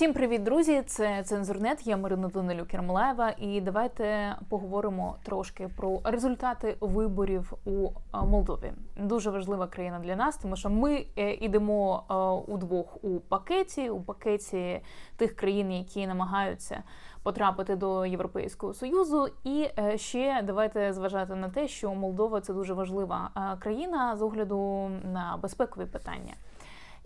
Всім привіт, друзі! Це цензурнет. Я Марина Данилюк Ярмолаєва. І давайте поговоримо трошки про результати виборів у Молдові. Дуже важлива країна для нас, тому що ми е, ідемо е, удвох у пакеті, у пакеті тих країн, які намагаються потрапити до Європейського союзу. І е, ще давайте зважати на те, що Молдова це дуже важлива е, країна з огляду на безпекові питання.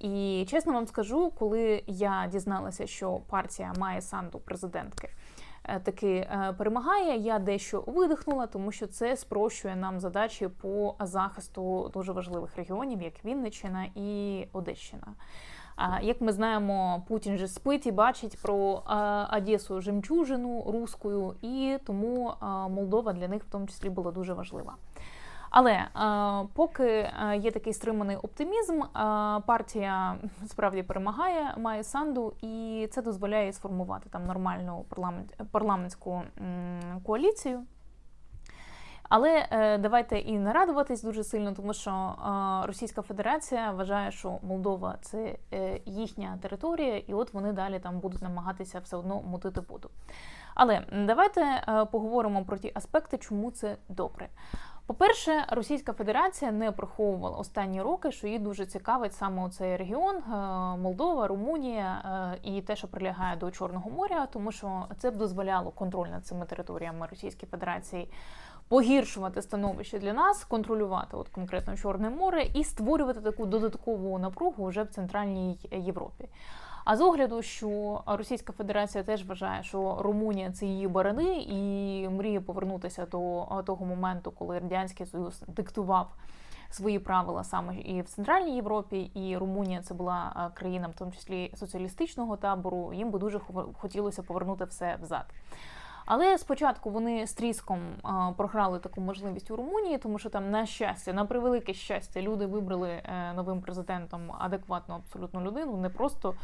І чесно вам скажу, коли я дізналася, що партія має санду президентки е, таки е, перемагає, я дещо видихнула, тому що це спрощує нам задачі по захисту дуже важливих регіонів, як Вінниччина і Одещина. Як ми знаємо, Путін же спить і бачить про Одесу жемчужину руською, і тому Молдова для них в тому числі була дуже важлива. Але е, поки е, є такий стриманий оптимізм, е, партія справді перемагає, має санду, і це дозволяє сформувати там нормальну парламент, парламентську м, коаліцію. Але е, давайте і не радуватись дуже сильно, тому що е, Російська Федерація вважає, що Молдова це е, їхня територія, і от вони далі там будуть намагатися все одно мутити воду. Але давайте е, поговоримо про ті аспекти, чому це добре. По-перше, Російська Федерація не приховувала останні роки, що її дуже цікавить саме цей регіон е, Молдова, Румунія е, і те, що прилягає до Чорного моря, тому що це б дозволяло контроль над цими територіями Російської Федерації погіршувати становище для нас, контролювати от конкретно Чорне море і створювати таку додаткову напругу вже в Центральній Європі. А з огляду, що Російська Федерація теж вважає, що Румунія це її барани, і мріє повернутися до того моменту, коли радянський союз диктував свої правила саме і в Центральній Європі, і Румунія це була країна, в тому числі соціалістичного табору. Їм би дуже хотілося повернути все взад. Але спочатку вони з тріском програли таку можливість у Румунії, тому що там, на щастя, на превелике щастя, люди вибрали е, новим президентом адекватну абсолютну людину, не просто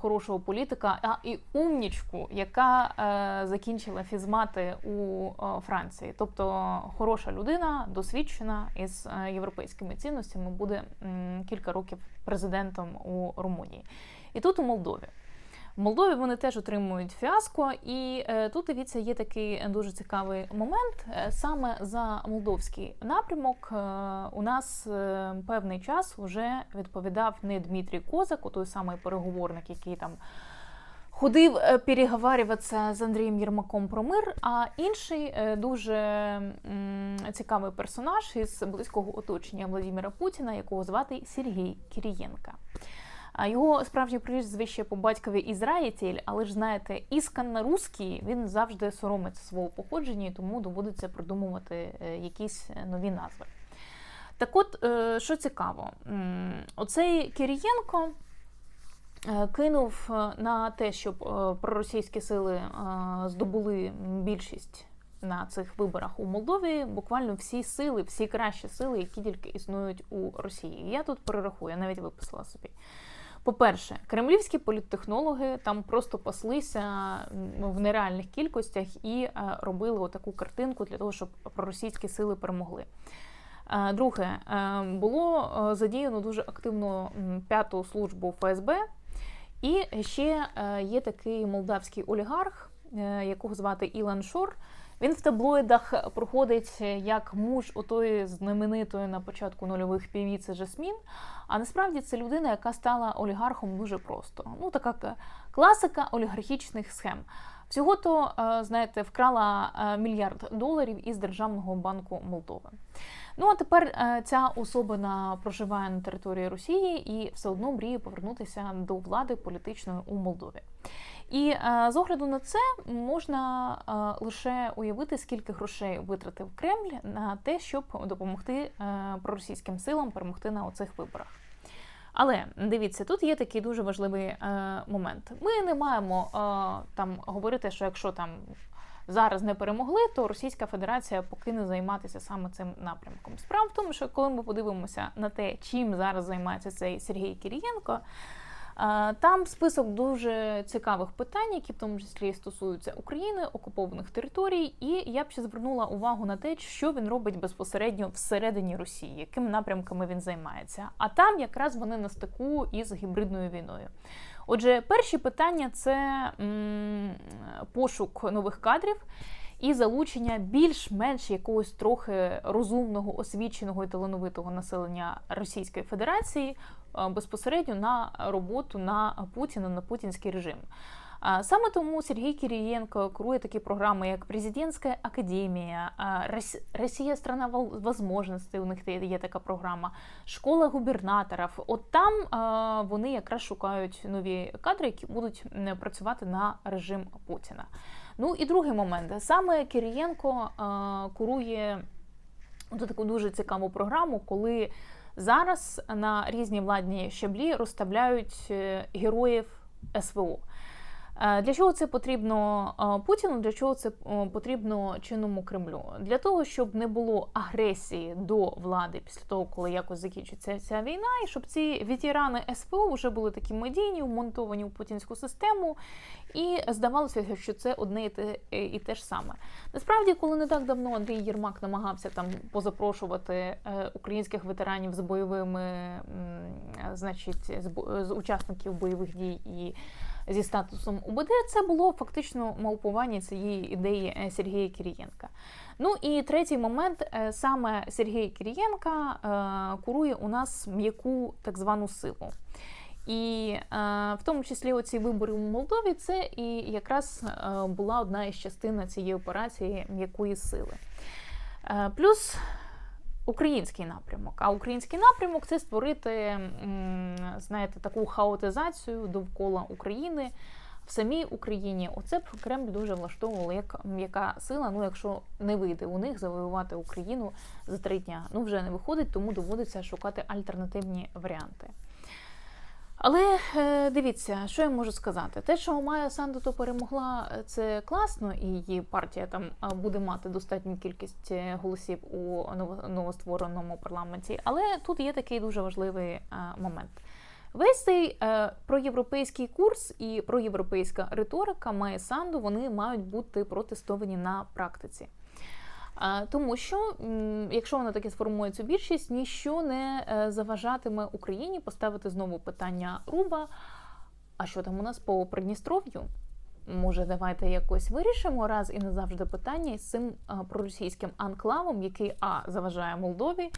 хорошого політика, а і умнічку, яка е, закінчила фізмати у е, Франції. Тобто хороша людина, досвідчена із е, європейськими цінностями, буде кілька років президентом у Румунії. І тут у Молдові. Молдові вони теж отримують фіаско, і е, тут дивіться, є такий дуже цікавий момент. Е, саме за молдовський напрямок е, у нас певний час вже відповідав не Дмитрій Козак, той самий переговорник, який там. Ходив переговарюватися з Андрієм Єрмаком про мир, а інший дуже цікавий персонаж із близького оточення Владимира Путіна, якого звати Сергій Кірієнка. А його справжнє прізвище по батькові Ізраїтель, але ж знаєте, ісканно русський він завжди соромиться свого походження, і тому доводиться придумувати е, якісь нові назви. Так от, е, що цікаво, оцей Кирієнко е, кинув на те, щоб проросійські сили здобули більшість. На цих виборах у Молдові буквально всі сили, всі кращі сили, які тільки існують у Росії. Я тут перерахую, я навіть виписала собі. По-перше, кремлівські політтехнологи там просто паслися в нереальних кількостях і е, робили отаку картинку для того, щоб проросійські сили перемогли. Е, друге, е, було задіяно дуже активно п'яту службу ФСБ, і ще є такий молдавський олігарх, якого звати Ілан Шор. Він в таблоїдах проходить як муж отої знаменитої на початку нульових півіці Жасмін. А насправді це людина, яка стала олігархом дуже просто. Ну така класика олігархічних схем. Всього то, е, знаєте, вкрала е, мільярд доларів із Державного банку Молдови. Ну а тепер е, ця особина проживає на території Росії і все одно мріє повернутися до влади політичної у Молдові. І з огляду на це можна лише уявити, скільки грошей витратив Кремль на те, щоб допомогти проросійським силам перемогти на оцих виборах. Але дивіться, тут є такий дуже важливий е, момент. Ми не маємо е, там говорити, що якщо там зараз не перемогли, то Російська Федерація покине займатися саме цим напрямком. Справа в тому, що коли ми подивимося на те, чим зараз займається цей Сергій Кірієнко. Там список дуже цікавих питань, які в тому числі стосуються України, окупованих територій, і я б ще звернула увагу на те, що він робить безпосередньо всередині Росії, якими напрямками він займається. А там якраз вони на стику із гібридною війною. Отже, перші питання це м, пошук нових кадрів і залучення більш-менш якогось трохи розумного, освіченого і талановитого населення Російської Федерації безпосередньо на роботу на Путіна, на путінський режим. Саме тому Сергій Кирієнко курує такі програми, як Президентська академія, Росія страна возможностей. У них є- така програма, школа губернаторів. От там вони якраз шукають нові кадри, які будуть працювати на режим Путіна. Ну і другий момент. Саме Кирієнко курує таку дуже цікаву програму, коли зараз на різні владні щаблі розставляють е, героїв СВО. Е, Для чого це потрібно е, Путіну? Для чого це е, потрібно чинному Кремлю? Для того, щоб не було агресії до влади після того, коли якось закінчиться ця війна, і щоб ці ветерани СВО вже були такі медійні, вмонтовані в путінську систему, і здавалося, що це одне і те, і те ж саме. Насправді, коли не так давно Андрій Єрмак намагався там позапрошувати українських ветеранів з бойовими, значить, з учасників бойових дій і зі статусом УБД, це було фактично мавпування цієї ідеї е, Сергія Кирієнка. Ну і третій момент е, саме Сергій Кирієнка е, курує у нас м'яку так звану силу. І в тому числі оці вибори у Молдові, це і якраз була одна із частин цієї операції м'якої сили. Плюс український напрямок. А український напрямок це створити, знаєте, таку хаотизацію довкола України. В самій Україні оце б Кремль дуже влаштовувало як м'яка сила. Ну, якщо не вийде у них завоювати Україну за три дня. Ну вже не виходить, тому доводиться шукати альтернативні варіанти. Але е, дивіться, що я можу сказати? Те, що Майя Санду то перемогла, е, це класно, і її партія там е, буде мати достатню кількість голосів у ново- новоствореному парламенті. Але тут є такий дуже важливий момент. Весь цей проєвропейський курс і проєвропейська риторика Майя Санду вони мають бути протестовані на практиці. Тому що, якщо вона таки сформує цю більшість, ніщо не е, заважатиме Україні поставити знову питання Руба. А що там у нас по Придністров'ю? Може, давайте якось вирішимо раз і назавжди питання із цим проросійським анклавом, який А заважає Молдові,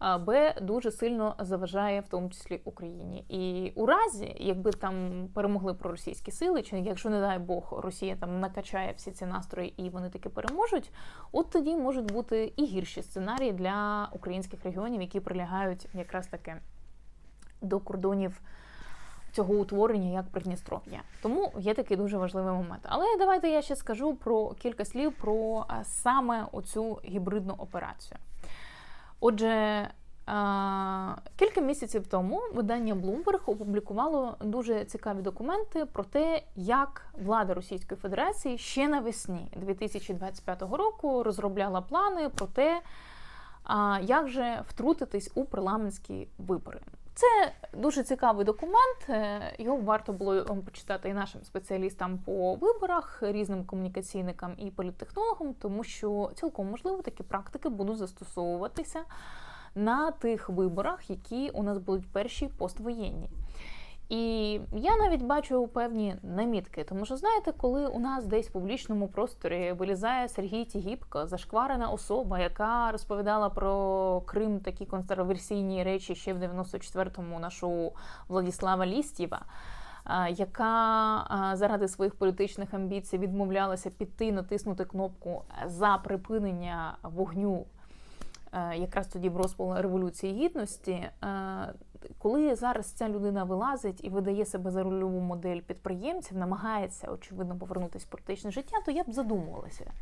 Б дуже сильно заважає в тому числі Україні. І у разі, якби там перемогли проросійські сили, чи якщо не дай Бог Росія там накачає всі ці настрої і вони таки переможуть, от тоді можуть бути і гірші сценарії для українських регіонів, які прилягають якраз таки до кордонів цього утворення як Придністров'я. Тому є такий дуже важливий момент. Але давайте я ще скажу про кілька слів про саме оцю гібридну операцію. Отже, кілька місяців тому видання Bloomberg опублікувало дуже цікаві документи про те, як влада Російської Федерації ще навесні 2025 року розробляла плани про те, як же втрутитись у парламентські вибори. Це дуже цікавий документ. е, Його варто було ем, почитати і нашим спеціалістам по виборах, різним комунікаційникам і політтехнологам, тому що цілком можливо такі практики будуть застосовуватися на тих виборах, які у нас будуть перші поствоєнні. І я навіть бачу певні намітки, тому що знаєте, коли у нас десь в публічному просторі вилізає Сергій Тігіпко, зашкварена особа, яка розповідала про Крим такі контроверсійні речі ще в 94-му на шоу Владіслава Лістєва. Яка заради своїх політичних амбіцій відмовлялася піти натиснути кнопку за припинення вогню якраз тоді в розпал революції гідності. Коли зараз ця людина вилазить і видає себе за рольову модель підприємців, намагається очевидно повернутися в політичне життя, то я б задумувалася.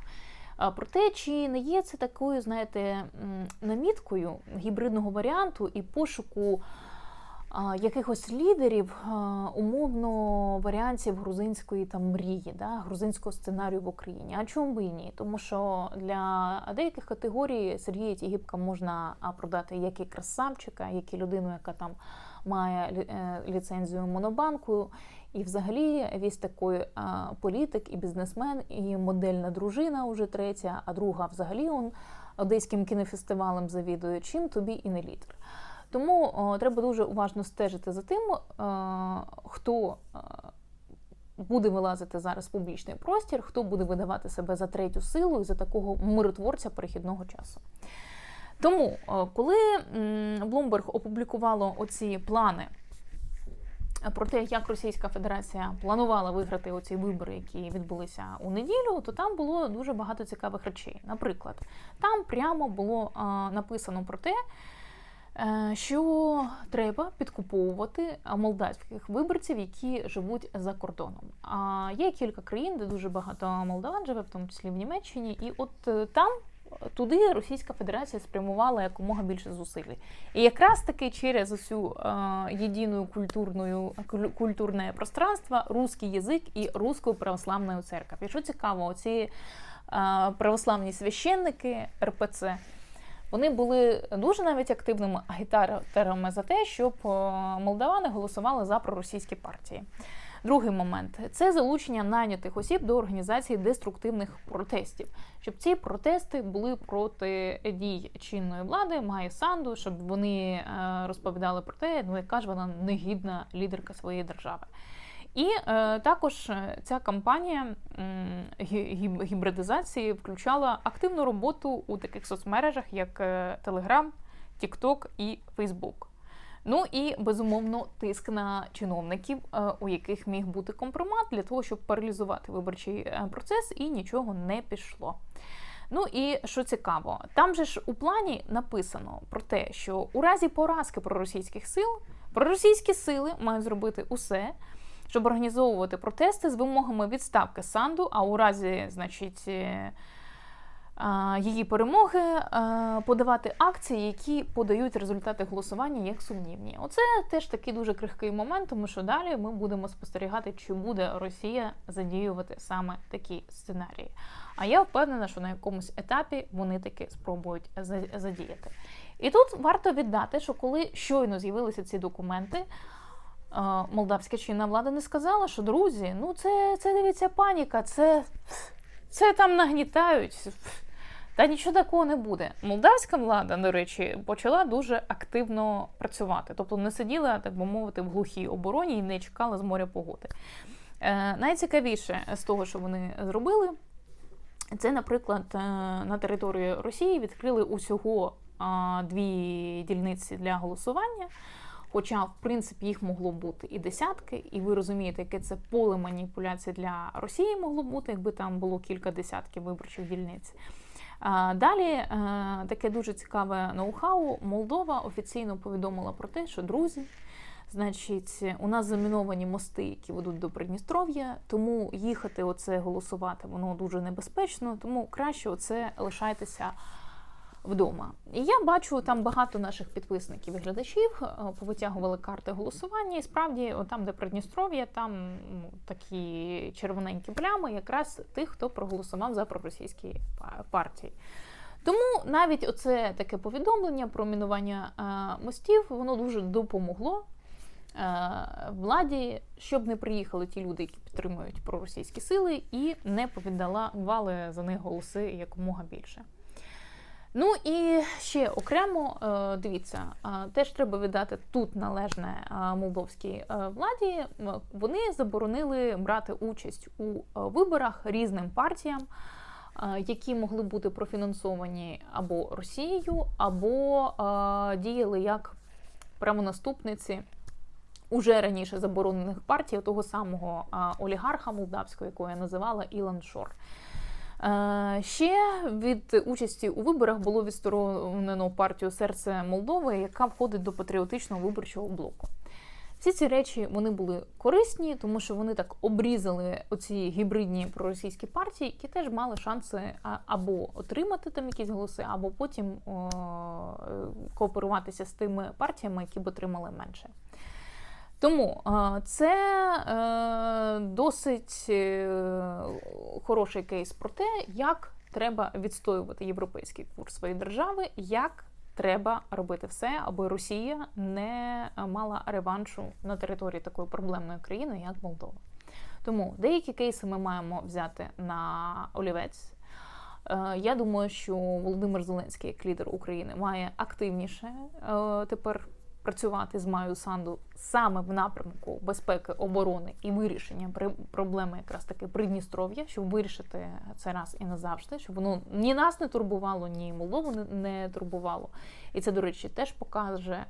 Про те, чи не є це такою, знаєте, наміткою гібридного варіанту і пошуку якихось лідерів, умовно варіантів грузинської там мрії, да, грузинського сценарію в Україні. А чому і ні? Тому що для деяких категорій Сергія Тігіпка можна продати як і красавчика, як і людину, яка там має е, ліцензію монобанку. І взагалі весь такий а, політик і бізнесмен, і модельна дружина уже третя, а друга взагалі он одеським кінофестивалем завідує. Чим тобі і не лідер. Тому о, треба дуже уважно стежити за тим, е, хто е, буде вилазити зараз публічний простір, хто буде видавати себе за третю силу і за такого миротворця перехідного часу. Тому, е, коли Bloomberg опублікувало оці плани про те, як Російська Федерація планувала виграти оці вибори, які відбулися у неділю, то там було дуже багато цікавих речей. Наприклад, там прямо було написано про те, е, що треба підкуповувати молдавських виборців, які живуть за кордоном. А є кілька країн, де дуже багато молдаван живе, в тому числі в Німеччині, і от е, там туди Російська Федерація спрямувала якомога більше зусиль. І якраз таки через усю е, єдину культурну, культурне пространство русський язик і Руську православну церкву. І що цікаво, оці е, православні священники РПЦ. Вони були дуже навіть активними агітаторами за те, щоб е, молдавани голосували за проросійські партії. Другий момент це залучення найнятих осіб до організації деструктивних протестів, щоб ці протести були проти дій чинної влади, має санду, щоб вони е, розповідали про те, ну яка ж вона негідна лідерка своєї держави. І е, також ця кампанія е, гібридизації включала активну роботу у таких соцмережах, як Telegram, TikTok і Facebook. Ну і безумовно тиск на чиновників, е, у яких міг бути компромат для того, щоб паралізувати виборчий е, процес, і нічого не пішло. Ну і що цікаво, там же ж у плані написано про те, що у разі поразки проросійських сил проросійські сили мають зробити усе, щоб організовувати протести з вимогами відставки санду. А у разі, значить. Е, її перемоги подавати акції, які подають результати голосування як сумнівні. Оце теж такий дуже крихкий момент, тому що далі ми будемо спостерігати, чи буде Росія задіювати саме такі сценарії. А я впевнена, що на якомусь етапі вони таки спробують задіяти. І тут варто віддати, що коли щойно з'явилися ці документи. Молдавська чинна влада не сказала, що друзі, ну це це дивиться паніка, це це там нагнітають. Та нічого такого не буде. Молдавська влада, до речі, почала дуже активно працювати, тобто не сиділа, так би мовити, в глухій обороні і не чекала з моря погоди. Е, найцікавіше з того, що вони зробили, це, наприклад, е, на території Росії відкрили усього дві дільниці для голосування. Хоча, в принципі, їх могло бути і десятки, і ви розумієте, яке це поле маніпуляцій для Росії могло бути, якби там було кілька десятків виборчих дільниць. Далі е, таке дуже цікаве ноу-хау. Молдова офіційно повідомила про те, що друзі, значить, у нас заміновані мости, які ведуть до Придністров'я, тому їхати оце голосувати воно дуже небезпечно, тому краще оце лишайтеся вдома. І я бачу там багато наших підписників і глядачів е, повитягували карти голосування. І справді, там, де Придністров'я, там такі червоненькі плями, якраз тих, хто проголосував за проросійські партії. Тому навіть оце таке повідомлення про мінування е, мостів, воно дуже допомогло. Е, владі, щоб не приїхали ті люди, які підтримують проросійські сили, і не повіддавали за них голоси якомога більше. Ну і ще окремо е, дивіться, теж треба віддати тут належне молдовській е, владі. Вони заборонили брати участь у е, виборах різним партіям, які могли бути профінансовані або Росією, або діяли як правонаступниці уже раніше заборонених партій того самого олігарха молдавського, якого я називала Ілан Шор. Е, ще від участі у виборах було відсторонено партію серце Молдови, яка входить до патріотичного виборчого блоку. Всі ці речі вони були корисні, тому що вони так обрізали оці гібридні проросійські партії, які теж мали шанси або отримати там якісь голоси, або потім о, кооперуватися з тими партіями, які б отримали менше. Тому це е, досить е, хороший кейс про те, як треба відстоювати європейський курс своєї держави, як треба робити все, аби Росія не мала реваншу на території такої проблемної країни, як Молдова. Тому деякі кейси ми маємо взяти на олівець. Е, я думаю, що Володимир Зеленський, як лідер України, має активніше тепер працювати з Маю Санду саме в напрямку безпеки, оборони і вирішення проблеми якраз таки Придністров'я, щоб вирішити це раз і назавжди, щоб воно ні нас не турбувало, ні Молдову не, турбувало. І це, до речі, теж покаже.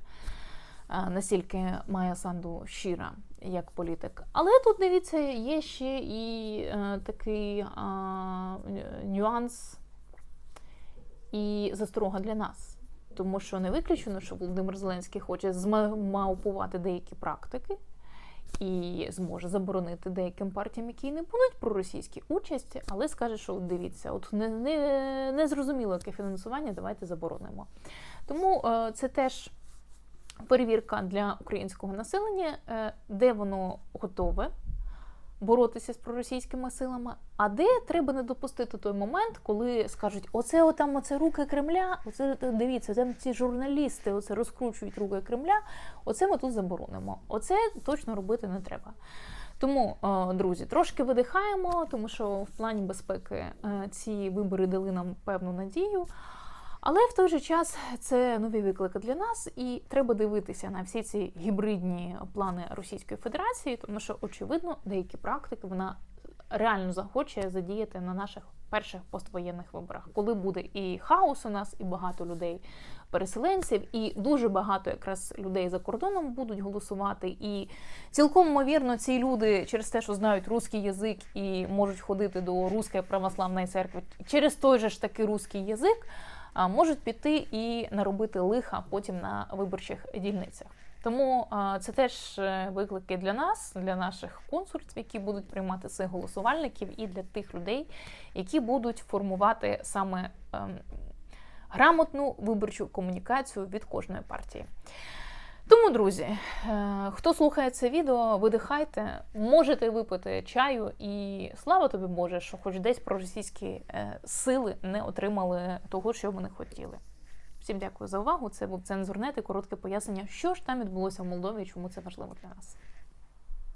а, Наскільки Майя Санду щира як політик. Але тут дивіться, є ще і е, такий а, нюанс і засторога для нас. Тому що не виключено, що Володимир Зеленський хоче змаупувати деякі практики і зможе заборонити деяким партіям, які не будуть проросійські участі, але скаже, що дивіться, от не, не, не зрозуміло, яке фінансування, давайте заборонимо. Тому е, це теж перевірка для українського населення, е, де воно готове боротися з проросійськими силами, а де треба не допустити той момент, коли скажуть: оце отам, оце руки Кремля, оце дивіться, там ці журналісти оце розкручують руки Кремля. Оце ми тут заборонимо. Оце точно робити не треба. Тому, е, друзі, трошки видихаємо, тому що в плані безпеки е, ці вибори дали нам певну надію. Але в той же час це нові виклики для нас, і треба дивитися на всі ці гібридні плани Російської Федерації, тому що очевидно деякі практики вона реально захоче задіяти на наших перших поствоєнних виборах, коли буде і хаос у нас, і багато людей переселенців, і дуже багато якраз людей за кордоном будуть голосувати. І цілком ймовірно, ці люди через те, що знають русський язик і можуть ходити до Руської православної церкви, через той же ж таки русський язик можуть піти і наробити лиха потім на виборчих дільницях. Тому це теж е, виклики для нас, для наших консульств, які будуть приймати цих голосувальників, і для тих людей, які будуть формувати саме ем, грамотну виборчу комунікацію від кожної партії. Тому, друзі, е, хто слухає це відео, видихайте, можете випити чаю, і слава тобі Боже, що хоч десь проросійські е, сили не отримали того, що вони хотіли. Всім дякую за увагу. Це був цензурнет і коротке пояснення, що ж там відбулося в Молдові і чому це важливо для нас.